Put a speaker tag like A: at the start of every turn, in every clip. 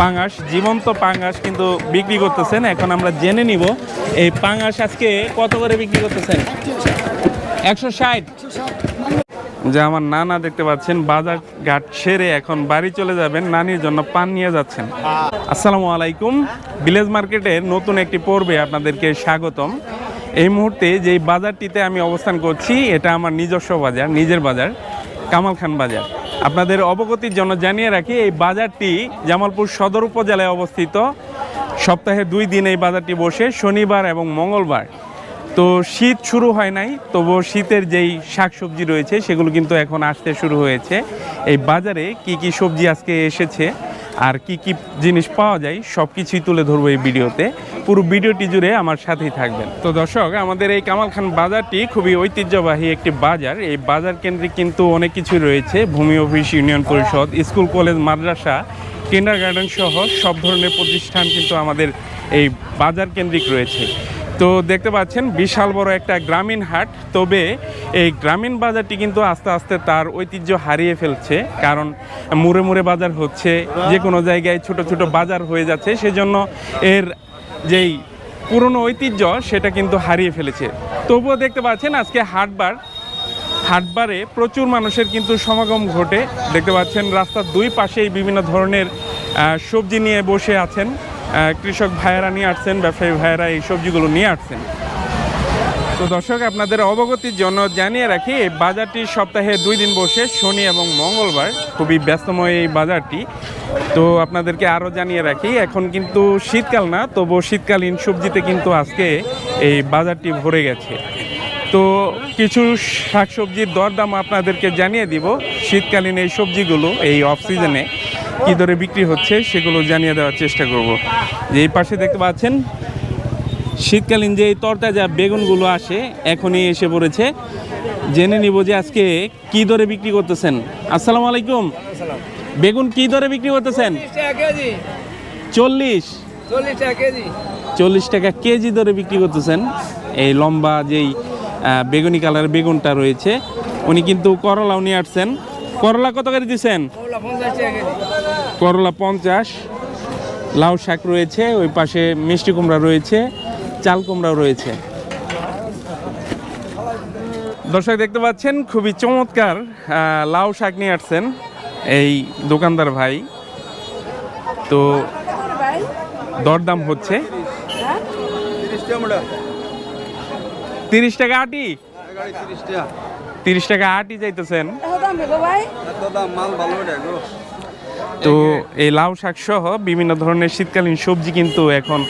A: পাঙাশ, জীবন্ত পাঙাশ কিন্তু বিক্রি করতেছেন। এখন আমরা জেনে নিব, এই পাঙাশ আজকে কত করে বিক্রি করতেছেন? একশো ষাট। যে আমার নানা দেখতে পাচ্ছেন, বাজার ঘাট সেরে এখন বাড়ি চলে যাবেন, নানির জন্য পান নিয়ে যাচ্ছেন। আসসালামু আলাইকুম। ভিলেজ মার্কেটের নতুন একটি পর্বে আপনাদেরকে স্বাগতম। এই মুহূর্তে যেই বাজারটিতে আমি অবস্থান করছি, এটা আমার নিজস্ব বাজার, নিজের বাজার, কামাল খান বাজার। আপনাদের অবগতির জন্য জানিয়ে রাখি, এই বাজারটি জামালপুর সদর উপজেলায় অবস্থিত। সপ্তাহে দুই দিন এই বাজারটি বসে, শনিবার এবং মঙ্গলবার। তো শীত শুরু হয় নাই তবু শীতের যেই শাকসবজি রয়েছে, সেগুলো কিন্তু এখন আসতে শুরু হয়েছে। এই বাজারে কি কি সবজি আজকে এসেছে? আর কি কি জিনিস পাওয়া যায় সব কিছুই তুলে ধরবো এই ভিডিওতে। পুরো ভিডিওটি জুড়ে আমার সাথেই থাকবেন। তো দর্শক, আমাদের এই কামাল খান বাজারটি খুবই ঐতিহ্যবাহী একটি বাজার। এই বাজার কেন্দ্রে কিন্তু অনেক কিছু রয়েছে। ভূমি অফিস, ইউনিয়ন পরিষদ, স্কুল, কলেজ, মাদ্রাসা কিন্ডার গার্ডেন সহ সব ধরনের প্রতিষ্ঠান কিন্তু আমাদের এই বাজার কেন্দ্রিক রয়েছে। তো দেখতে পাচ্ছেন, বিশাল বড় একটা গ্রামীণ হাট। তবে এই গ্রামীণ বাজারটি কিন্তু আস্তে আস্তে তার ঐতিহ্য হারিয়ে ফেলছে, কারণ মুড়ে মুড়ে বাজার হচ্ছে, যে কোনো জায়গায় ছোট ছোট বাজার হয়ে যাচ্ছে। সেজন্য এর যেই পুরনো ঐতিহ্য, সেটা কিন্তু হারিয়ে ফেলেছে। তবুও দেখতে পাচ্ছেন, আজকে হাটবার, হাটবারে প্রচুর মানুষের কিন্তু সমাগম ঘটে। দেখতে পাচ্ছেন, রাস্তার দুই পাশেই বিভিন্ন ধরনের সবজি নিয়ে বসে আছেন। কৃষক ভাইয়েরা নিয়ে আসছেন, ব্যবসায়ী ভাইয়েরা এই সবজিগুলো নিয়ে আসছেন। তো দর্শক, আপনাদের অবগতির জন্য জানিয়ে রাখি, এই বাজারটি সপ্তাহে দুই দিন বসে শনি এবং মঙ্গলবার খুবই ব্যস্তময় এই বাজারটি। তো আপনাদেরকে আরও জানিয়ে রাখি, এখন কিন্তু শীতকাল না, তবু শীতকালীন সবজিতে কিন্তু আজকে এই বাজারটি ভরে গেছে। তো কিছু শাকসবজির দরদাম আপনাদেরকে জানিয়ে দিব, শীতকালীন এই সবজিগুলো এই অফ সিজনে কী দরে বিক্রি হচ্ছে সেগুলো জানিয়ে দেওয়ার চেষ্টা করব। যে এই পাশে দেখতে পাচ্ছেন, শীতকালীন যে তরতাজা বেগুনগুলো আসে, এখনই এসে পড়েছে। জেনে নিব যে আজকে কি দরে বিক্রি করতেছেন। আসসালামু আলাইকুম। বেগুন কি দরে বিক্রি করতেছেন? চল্লিশ।
B: চল্লিশ টাকা কেজি
A: দরে বিক্রি করতেছেন। এই লম্বা যেই বেগুনি কালারের বেগুনটা রয়েছে, উনি কিন্তু করলাও নিয়ে আসছেন। করলা কত করে দিচ্ছেন করলা পঞ্চাশ লাউ শাক রয়েছে ওই পাশে মিষ্টি কুমড়া রয়েছে চাল কুমড়াও রয়েছে। দর্শক দেখতে পাচ্ছেন খুবই চমৎকার লাউ শাক নিয়ে আসছেন এই দোকানদার ভাই। তো দরদাম হচ্ছে। তিরিশ টাকা আটি? তিরিশ টাকা। আটি যাইতেছেন তো এই লাউ শাক সহ বিভিন্ন ধরনের শীতকালীন সবজি কিন্তু এখন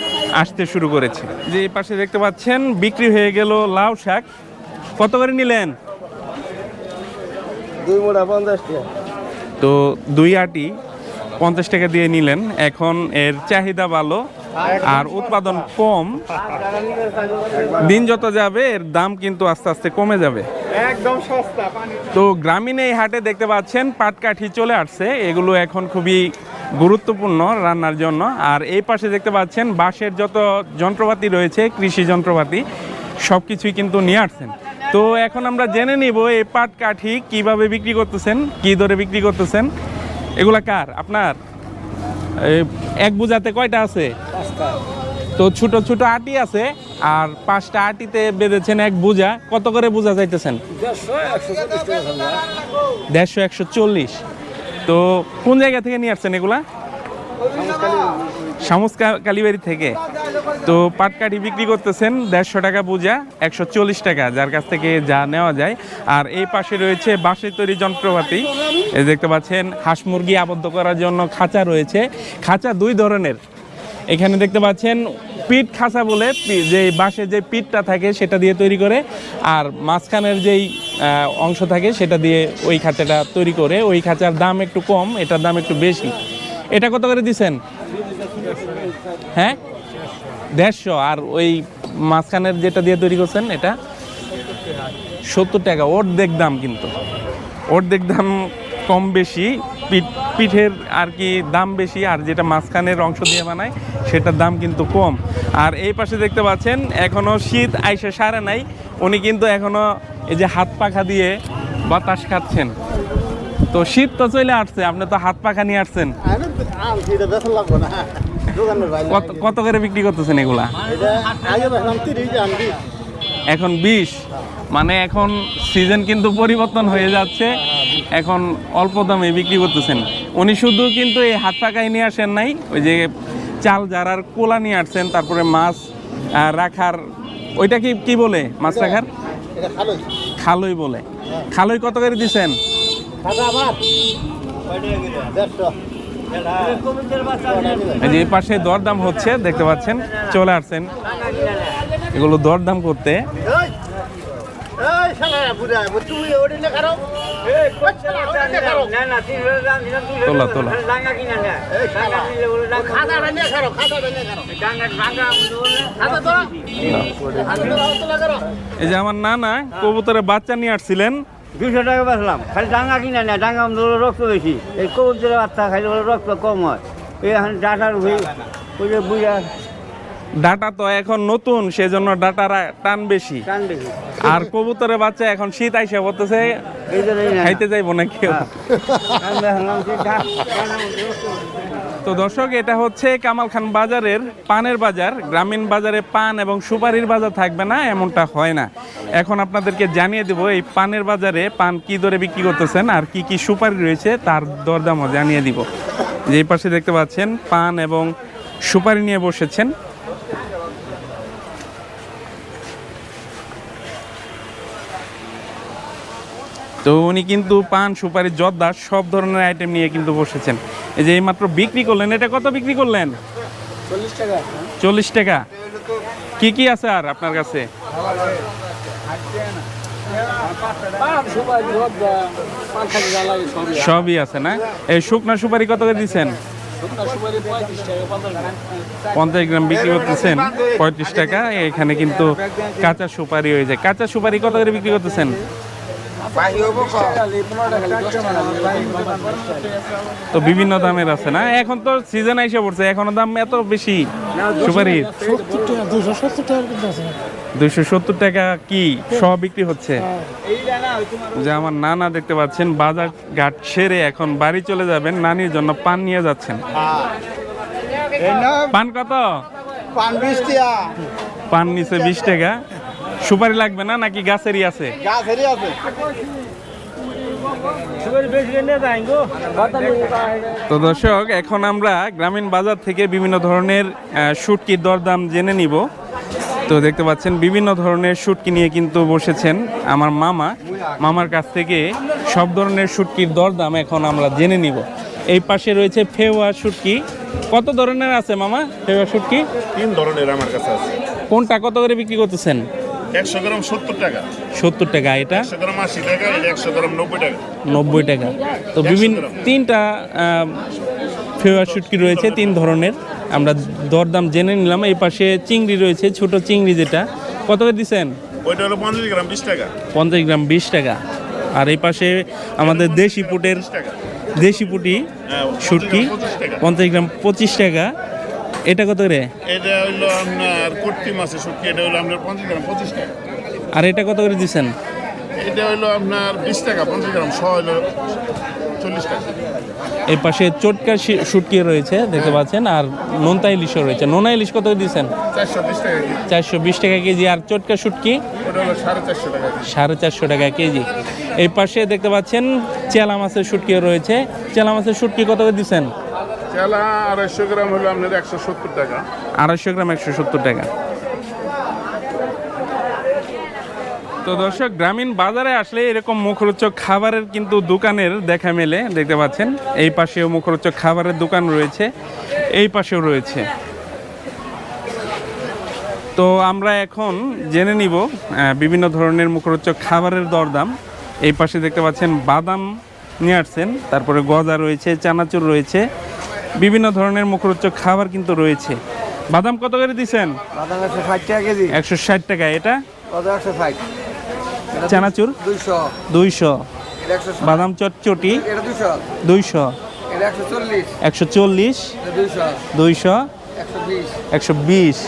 A: আসতে শুরু করেছে। যে এই পাশে দেখতে পাচ্ছেন বিক্রি হয়ে গেল লাউ শাক। কত করে নিলেন?
B: দুই পঞ্চাশ টাকা।
A: তো দুই আটি পঞ্চাশ টাকা দিয়ে নিলেন। এখন এর চাহিদা ভালো আর উৎপাদন কম দিন যত যাবে এর দাম কিন্তু আস্তে আস্তে কমে যাবে।
B: একদম সস্তা
A: তো গ্রামীণ এই হাটে দেখতে পাচ্ছেন পাটকাঠি চলে আসছে। এগুলো এখন খুবই গুরুত্বপূর্ণ রান্নার জন্য। আর এই পাশে দেখতে পাচ্ছেন বাঁশের যত যন্ত্রপাতি রয়েছে কৃষি যন্ত্রপাতি সব কিছুই কিন্তু নিয়ে আসছেন। তো এখন আমরা জেনে নিব এই পাটকাঠি কীভাবে বিক্রি করতেছেন কি দরে বিক্রি করতেছেন এগুলা কার আপনার? এক বুঝাতে কয়টা আছে? তো ছোট ছোট আটি আছে আর পাঁচটা আটিতে বেঁধেছেন এক বুঝা। কত করে বুঝা চাইতেছেন
B: দেড়শো একশো চল্লিশ
A: দেড়শো একশো চল্লিশ। তো কোন জায়গা থেকে নিয়ে আসছেন এগুলা? সামস কালীবাড়ি থেকে। তো পাটকাঠি বিক্রি করতেছেন দেড়শো টাকা বোঝা একশো চল্লিশ টাকা, যার কাছ থেকে যা নেওয়া যায়। আর এই পাশে রয়েছে বাঁশের তৈরি যন্ত্রপাতি। দেখতে পাচ্ছেন, হাঁস মুরগি আবদ্ধ করার জন্য খাঁচা রয়েছে। খাঁচা দুই ধরনের। এখানে দেখতে পাচ্ছেন, পিঠ খাঁচা বলে, যে বাঁশের যে পিঠটা থাকে সেটা দিয়ে তৈরি করে, আর মাঝখানের যেই অংশ থাকে সেটা দিয়ে ওই খাঁচাটা তৈরি করে। ওই খাঁচার দাম একটু কম, এটার দাম একটু বেশি। এটা কত করে দিছেন? হ্যাঁ? দেড়শো। আর ওই মাঝখানের যেটা দিয়ে তৈরি করছেন, এটা সত্তর টাকা। অর্ধেক দাম কিন্তু। অর্ধেক দাম কম বেশি। পিঠ, পিঠের আর কি দাম বেশি, আর যেটা মাঝখানের অংশ দিয়ে বানায়, সেটার দাম কিন্তু কম। আর এই পাশে দেখতে পাচ্ছেন, এখনও শীত আইসে সারে নাই। উনি কিন্তু এখনও এই যে হাত পাখা দিয়ে বাতাস খাচ্ছেন। তো শীত তো চলে আসছে, আপনি তো হাত পাখা নিয়ে আসছেন। কত কত করে বিক্রি করতেছেন এগুলা? এখন বিশ। মানে এখন সিজন কিন্তু পরিবর্তন হয়ে যাচ্ছে। এখন অল্প দামে বিক্রি করতেছেন। উনি শুধু কিন্তু এই হাত পাকায় নিয়ে আসেন নাই ওই যে চাল জারার কোলা নিয়ে আসছেন তারপরে মাছ রাখার ওইটা কি কি বলে মাছ রাখার? খালই। বলে। খালই কত করে দিছেন? এই যে পাশে দরদাম হচ্ছে, দেখতে পাচ্ছেন, চলে আসছেন। এগুলো দরদাম করতে।
C: এই
A: যে আমার নানা, কবুতরের বাচ্চা নিয়ে আসছিলেন।
B: দুশো টাকা বেচলাম। খালি ডাঙ্গা কিনা না ডাঙ্গা ধরো রক্ত বেশি। এই কবুতরের বাচ্চা খালি বলে রক্ত কম হয়। এই এখন ডাটার হয়ে ওই যে বুঝা
A: ডাটা তো এখন নতুন সেজন্য ডাটার টান বেশি।
B: টান বেশি।
A: আর কবুতরের বাচ্চা এখন শীত আইসে বলতেছে
B: না।
A: খাইতে যাইবো না কেউ। তো দর্শক, এটা হচ্ছে কামাল খান বাজারের পানের বাজার। গ্রামীণ বাজারে পান এবং সুপারির বাজার থাকবে না, এমনটা হয় না। এখন আপনাদেরকে জানিয়ে দেব, এই পানের বাজারে পান কি দরে বিক্রি করতেছেন আর কি কি সুপারি রয়েছে, তার দরদামও জানিয়ে দিব। যে পাশে দেখতে পাচ্ছেন, পান এবং সুপারি নিয়ে বসেছেন। তো উনি কিন্তু পান সুপারি জর্দা সব ধরনের আইটেম নিয়ে কিন্তু বসেছেন। এই যে এইমাত্র বিক্রি করলেন এটা কত বিক্রি করলেন?
C: চল্লিশ টাকা।
A: কি কি আছে আর আপনার কাছে?
C: সবাই
A: আছে। না? এই শুকনা সুপারি কত করে দিচ্ছেন?
C: পঞ্চাশ
A: গ্রাম বিক্রি করতেছেন পঁয়ত্রিশ টাকা। এখানে কিন্তু কাঁচা সুপারি হয়ে যায়। কাঁচা সুপারি কত করে বিক্রি করতেছেন? তো বিভিন্ন দামের আছে না? এখন তো সিজন এসে পড়ছে এখনও দাম এত বেশি। সুপারির দুইশো সত্তর টাকা কি? সহ বিক্রি হচ্ছে। যে আমার নানা দেখতে পাচ্ছেন বাজার ঘাট সেরে এখন বাড়ি চলে যাবেন নানির জন্য পান নিয়ে যাচ্ছেন। পান কত?
C: পান বিশ টাকা।
A: পান নিচে বিশ টাকা। সুপারি লাগবে না নাকি গাছেরই আছে?
C: গাছ হেরি আছে।
A: তো দর্শক এখন আমরা গ্রামীণ বাজার থেকে বিভিন্ন ধরনের আহ, শুটকির দরদাম জেনে নিব। তো দেখতে পাচ্ছেন বিভিন্ন ধরনের শুটকি নিয়ে কিন্তু বসেছেন আমার মামা। মামার কাছ থেকে সব ধরনের শুটকির দরদাম এখন আমরা জেনে নিব। এই পাশে রয়েছে ফেওয়া শুটকি। কত ধরনের আছে মামা ফেওয়া শুটকি?
D: তিন ধরনের আমার কাছে আছে।
A: কোনটা কত করে বিক্রি করতেছেন?
D: একশো গ্রাম সত্তর টাকা।
A: সত্তর টাকা এটা?
D: একশো গ্রাম আশি টাকা একশো গ্রাম নব্বই টাকা।
A: নব্বই টাকা। তো বিভিন্ন তিনটা ফেওয়ার শুটকি রয়েছে? তিন ধরনের। আমরা দরদাম জেনে নিলাম। এই পাশে চিংড়ি রয়েছে ছোট চিংড়ি যেটা। কত করে দিচ্ছেন
D: ওইটা হলো পঞ্চাশ গ্রাম বিশ টাকা।
A: পঞ্চাশ গ্রাম বিশ টাকা। আর এই পাশে আমাদের দেশি পুটের দেশি পুটি শুটকি পঞ্চাশ গ্রাম পঁচিশ টাকা। এটা কত করে?
D: এটা হলো আপনার কর্তি মাছের শুটকি এটা হলো আপনার পঞ্চাশ গ্রাম পঁচিশ টাকা।
A: আর এটা কত করে দিচ্ছেন
D: এটা হলো আপনার বিশ টাকা পঞ্চাশ গ্রাম ছ হলো চল্লিশ টাকা।
A: এই পাশে চটকা শুটকি রয়েছে দেখতে পাচ্ছেন আর নোনতা ইলিশও রয়েছে। নোনা ইলিশ কত করে দিচ্ছেন
D: চারশো বিশ টাকা কেজি।
A: চারশো বিশ টাকা কেজি আর চটকা শুটকি?
D: সাড়ে চারশো টাকা কেজি।
A: সাড়ে চারশো টাকা কেজি। এই পাশে দেখতে পাচ্ছেন চেলা মাছের শুটকিও রয়েছে। চেলা মাছের শুটকি কত করে দিচ্ছেন
D: চেলা আড়াইশো গ্রাম হলো আপনার একশো সত্তর টাকা।
A: আড়াইশো গ্রাম একশো সত্তর টাকা। তো দর্শক, গ্রামীণ বাজারে আসলে এরকম মুখরোচক খাবারের কিন্তু দোকানের দেখা মেলে, দেখতে পাচ্ছেন। এই পাশেও মুখরোচক খাবারের দোকান রয়েছে, এই পাশেও রয়েছে। তো আমরা এখন জেনে নিব বিভিন্ন ধরনের মুখরোচক খাবারের দরদাম। এই পাশে দেখতে পাচ্ছেন বাদাম নিয়ে আসছেন, তারপরে গজা রয়েছে, চানাচুর রয়েছে বিভিন্ন ধরনের মুখরোচক খাবার কিন্তু রয়েছে। বাদাম কত করে দিচ্ছেন
B: বাদাম একশো ষাট টাকা কেজি।
A: একশো ষাট টাকা এটা?
B: একশো ষাট?
A: চানাচুর?
B: দুইশো।
A: দুইশো। বাদাম চটচটি? দুইশো।
B: একশো চল্লিশ। দুইশো। একশো বিশ।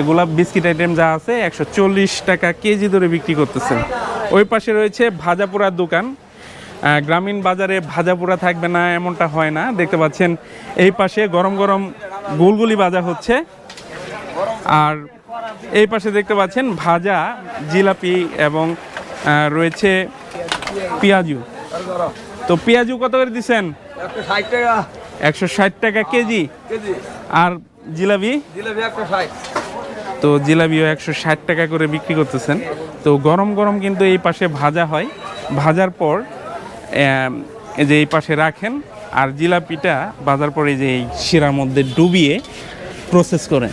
A: এগুলা বিস্কিট আইটেম যা আছে একশো চল্লিশ টাকা কেজি ধরে বিক্রি করতেছেন। ওই পাশে রয়েছে ভাজা পোড়ার দোকান। গ্রামীণ বাজারে ভাজা পোড়া থাকবে না এমনটা হয় না। দেখতে পাচ্ছেন এই পাশে গরম গরম গুলগুলি ভাজা হচ্ছে। আর এই পাশে দেখতে পাচ্ছেন ভাজা জিলাপি এবং রয়েছে পেঁয়াজু। তো পেঁয়াজু কত করে দিচ্ছেন?
C: একশো ষাট টাকা।
A: কেজি। আর জিলাপি? তো জিলাপিও একশো ষাট টাকা করে বিক্রি করতেছেন। তো গরম গরম কিন্তু এই পাশে ভাজা হয়। ভাজার পর যে এই পাশে রাখেন আর জিলাপিটা বাজার পরে যে এই শিরার মধ্যে ডুবিয়ে প্রসেস করেন।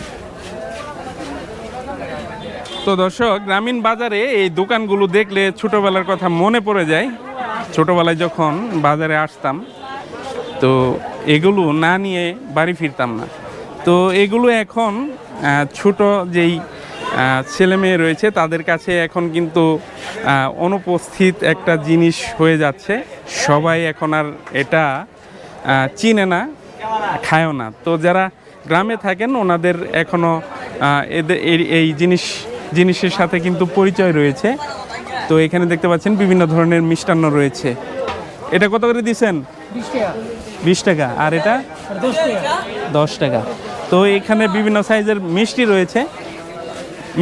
A: তো দর্শক, গ্রামীণ বাজারে এই দোকানগুলো দেখলে ছোটবেলার কথা মনে পড়ে যায়। ছোটবেলায় যখন বাজারে আসতাম, তো এগুলো না নিয়ে বাড়ি ফিরতাম না। তো এগুলো এখন ছোট যেই ছেলে মেয়ে রয়েছে। তাদের কাছে এখন কিন্তু অনুপস্থিত একটা জিনিস হয়ে যাচ্ছে। সবাই এখন আর এটা চিনে না খায়ও না। তো যারা গ্রামে থাকেন ওনাদের এখনও এদের এই- জিনিস জিনিসের সাথে কিন্তু পরিচয় রয়েছে। তো এখানে দেখতে পাচ্ছেন বিভিন্ন ধরনের মিষ্টান্ন রয়েছে। এটা কত করে দিচ্ছেন বিশ টাকা। আর এটা? দশ টাকা। তো এখানে বিভিন্ন সাইজের মিষ্টি রয়েছে।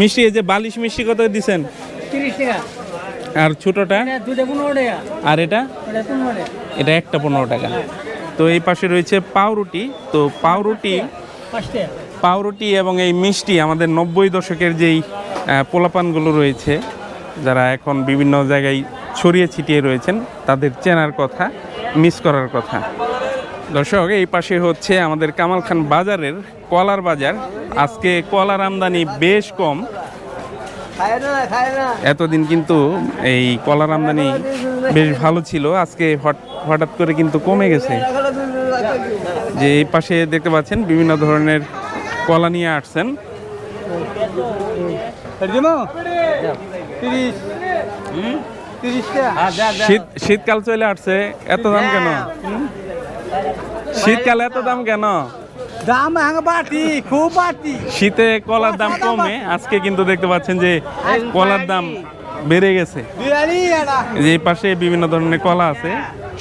A: মিষ্টি এই যে বালিশ মিষ্টি কত দিছেন? আর ছোটটা? আর এটা?
E: এটা
A: একটা পনেরো টাকা। তো এই পাশে রয়েছে পাউরুটি। তো পাউরুটি পাউরুটি এবং এই মিষ্টি আমাদের নব্বই দশকের যেই পোলাপানগুলো রয়েছে যারা এখন বিভিন্ন জায়গায় ছড়িয়ে ছিটিয়ে রয়েছেন তাদের চেনার কথা মিস করার কথা। দর্শক এই পাশে হচ্ছে আমাদের কামাল খান বাজারের কলার বাজার। আজকে কলার আমদানি বেশ কম। এতদিন কিন্তু এই কলার আমদানি বেশ ভালো ছিল। আজকে হঠাৎ করে কিন্তু কমে গেছে। যে এই পাশে দেখতে পাচ্ছেন বিভিন্ন ধরনের কলা নিয়ে আসছেন। শীতকাল চলে আসছে। এত দাম কেন? হুম? শীতকালে এত দাম কেন?
C: দাম হাঙ্গা বাড়তি খুব বাড়তি
A: শীতে কলার দাম কমে। আজকে কিন্তু দেখতে পাচ্ছেন যে কলার দাম বেড়ে গেছে। এই পাশে বিভিন্ন ধরনের কলা আছে।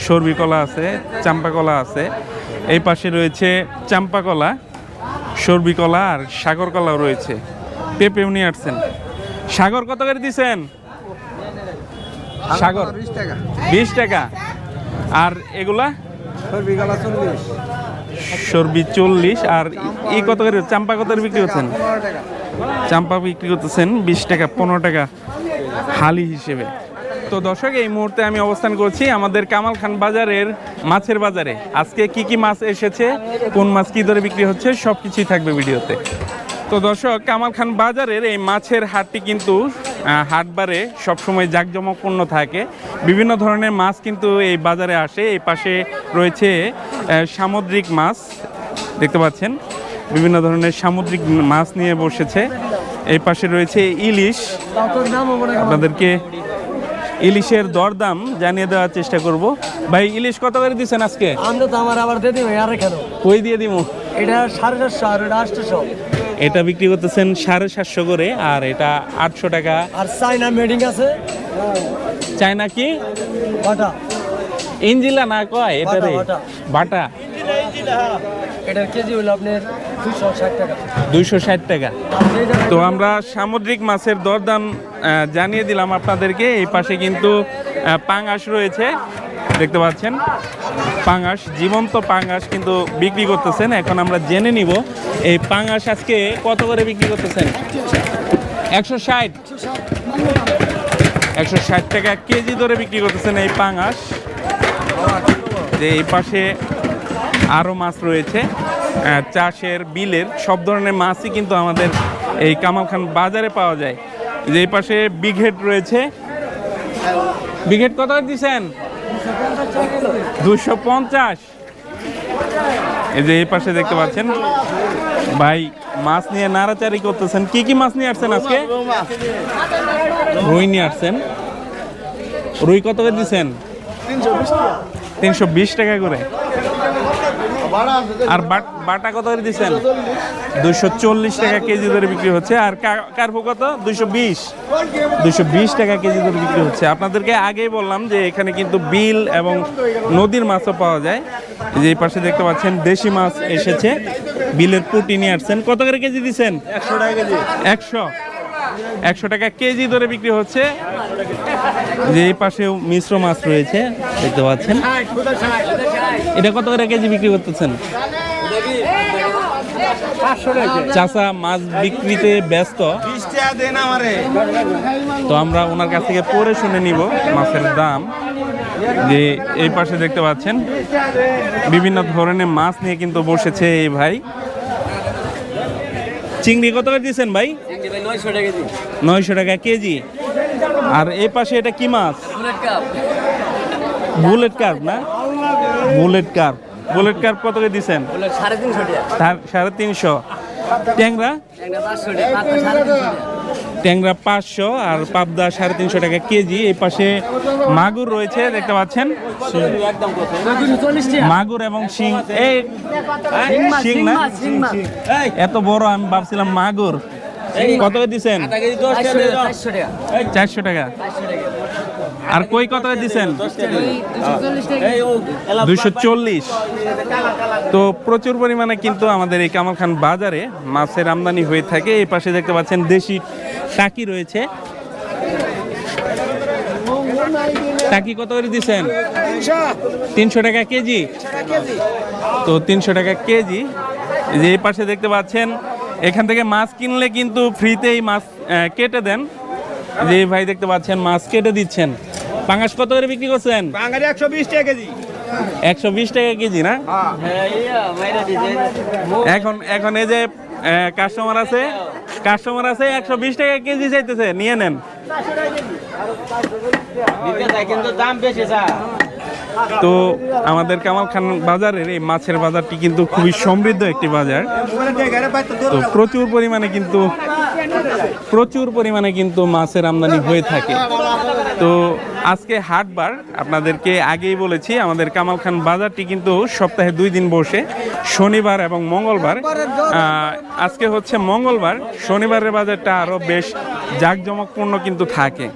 A: সর্বি কলা আছে চাম্পা কলা আছে। এই পাশে রয়েছে চাম্পা কলা সর্বি কলা আর সাগর কলাও রয়েছে। পেঁপেও নিয়ে আসছেন সাগর কত করে দিছেন? সাগর।
C: বিশ টাকা।
A: বিশ টাকা। আর এগুলা?
C: সরবি চল্লিশ।
A: আর এই কত করে? চাম্পা কত বিক্রি করছেন? চাম্পা বিক্রি করতেছেন বিশ টাকা, পনেরো টাকা হালি হিসেবে। তো দর্শক, এই মুহূর্তে আমি অবস্থান করছি আমাদের কামাল খান বাজারের মাছের বাজারে। আজকে কি কি মাছ এসেছে, কোন মাছ কি দরে বিক্রি হচ্ছে সব কিছুই থাকবে ভিডিওতে। তো দর্শক, কামাল খান বাজারের এই মাছের হাটটি কিন্তু হাটবারে সবসময় জাঁকজমকপূর্ণ থাকে। বিভিন্ন ধরনের মাছ কিন্তু এই বাজারে আসে। এই পাশে রয়েছে সামুদ্রিক মাছ দেখতে পাচ্ছেন? বিভিন্ন ধরনের সামুদ্রিক মাছ নিয়ে বসেছে। এই পাশে রয়েছে ইলিশ। আপনাদেরকে ইলিশের দরদাম জানিয়ে দেওয়ার চেষ্টা করব। ভাই ইলিশ কত করে দিচ্ছেন আজকে?
E: আমরা তো আমার আবার দিয়ে দিবে আরে কেন
A: কই দিয়ে দিব
E: এটা সাড়ে চারশো আর এটা আটশোশো
A: এটা বিক্রি করতেছেন সাড়ে সাতশো করে আর এটা আটশো টাকা।
E: আর চাইনা মেডিং আছে।
A: চায়না কি?
E: কটা
A: ইঞ্জিলা না কয়? এটা রে।
E: বাটা,
A: বাটা।
E: এটার কেজি হলো আপনার
A: দুইশো ষাট টাকা। তো আমরা সামুদ্রিক মাছের দরদাম জানিয়ে দিলাম আপনাদেরকে। এই পাশে কিন্তু পাঙাশ রয়েছে। দেখতে পাচ্ছেন? পাঙাশ, জীবন্ত পাঙাশ কিন্তু বিক্রি করতেছেন। এখন আমরা জেনে নিব, এই পাঙাশ আজকে কত করে বিক্রি করতেছেন? একশো ষাট। একশো ষাট টাকা কেজি ধরে বিক্রি করতেছেন এই পাঙাশ। যে এই পাশে আরও মাছ রয়েছে। চাষের, বিলের সব ধরনের মাছই কিন্তু আমাদের এই কামাল খান বাজারে পাওয়া যায়। যে এই পাশে বিঘেট রয়েছে। বিঘেট কত দিচ্ছেন? দুশো পঞ্চাশ। এই যে এই পাশে দেখতে পাচ্ছেন, ভাই মাছ নিয়ে নাড়াচাড়ি করতেছেন। কি কি মাছ নিয়ে আসছেন আজকে? রুই নিয়ে আসছেন। রুই কত করে দিচ্ছেন? তিনশো বিশ টাকা। করে। আর বাট- কত করে দিচ্ছেন দুইশো চল্লিশ টাকা কেজি ধরে বিক্রি হচ্ছে। আর কা- কত? দুইশো বিশ। দুইশো বিশ টাকা কেজি ধরে বিক্রি হচ্ছে। আপনাদেরকে আগেই বললাম যে এখানে কিন্তু বিল এবং নদীর মাছও পাওয়া যায়। এই যে এই পাশে দেখতে পাচ্ছেন দেশি মাছ এসেছে। বিলের পুটি নিয়ে আসছেন। কত করে কেজি দিচ্ছেন একশো টাকা কেজি। একশো। একশো টাকা কেজি ধরে বিক্রি হচ্ছে। যে এই পাশেও মিশ্র মাছ রয়েছে দেখতে পাচ্ছেন। এটা কত করে কেজি বিক্রি করতেছেন? চাষা মাছ বিক্রিতে ব্যস্ত। তো আমরা ওনার কাছ থেকে পরে শুনে নিব মাছের দাম। যে এই পাশে দেখতে পাচ্ছেন বিভিন্ন ধরনের মাছ নিয়ে কিন্তু বসেছে এই ভাই। চিংড়ি কত করে দিচ্ছেন ভাই? নয়শো টাকা কেজি। আর এই পাশে এটা কি মাছ? বুলেট কার্প না? বুলেট কার্প বুলেট কার্প কত করে দিচ্ছেন
E: সাড়ে তিনশো
A: ট্যাংরা? ট্যাংরা পাঁচশো আর পাবদা সাড়ে তিনশো টাকা কেজি। এই পাশে মাগুর রয়েছে দেখতে পাচ্ছেন? মাগুর এবং শিং। এই শিং না? এত বড় আমি ভাবছিলাম মাগুর। কত করে দিচ্ছেন
E: চারশো টাকা। চারশো টাকা।
A: আর কই কত করে দিচ্ছেন
E: দুশো চল্লিশ
A: দুইশো চল্লিশ। তো প্রচুর পরিমাণে কিন্তু আমাদের এই কামাল খান বাজারে মাছের আমদানি হয়ে থাকে। এই পাশে দেখতে পাচ্ছেন দেশি টাকি রয়েছে। টাকি কত করে দিচ্ছেন তিনশো টাকা কেজি। তো তিনশো টাকা কেজি। যে এই পাশে দেখতে পাচ্ছেন এখান থেকে মাছ কিনলে কিন্তু ফ্রিতেই মাছ আহ, কেটে দেন। যে ভাই দেখতে পাচ্ছেন মাছ কেটে দিচ্ছেন। পাঙ্গাস কত করে বিক্রি করছেন?
B: বাঙালি একশো বিশ টাকা কেজি।
A: একশো বিশ টাকা কেজি না? এখন এখন এই যে কাস্টমার আছে কাস্টমার আছে একশো বিশ টাকা কেজি চাইতেছে নিয়ে নেন।
B: কিন্তু দাম বেশি
A: তো আমাদের কামাল খান বাজারের এই মাছের বাজারটি কিন্তু খুবই সমৃদ্ধ একটি বাজার। তো প্রচুর পরিমাণে কিন্তু, প্রচুর পরিমাণে কিন্তু মাছের আমদানি হয়ে থাকে। তো আজকে হাটবার আপনাদেরকে আগেই বলেছি, আমাদের কামাল খান বাজারটি কিন্তু সপ্তাহে দুই দিন বসে, শনিবার এবং মঙ্গলবার। আজকে হচ্ছে মঙ্গলবার, শনিবারের বাজারটা আরও বেশ জাঁকজমকপূর্ণ কিন্তু থাকে।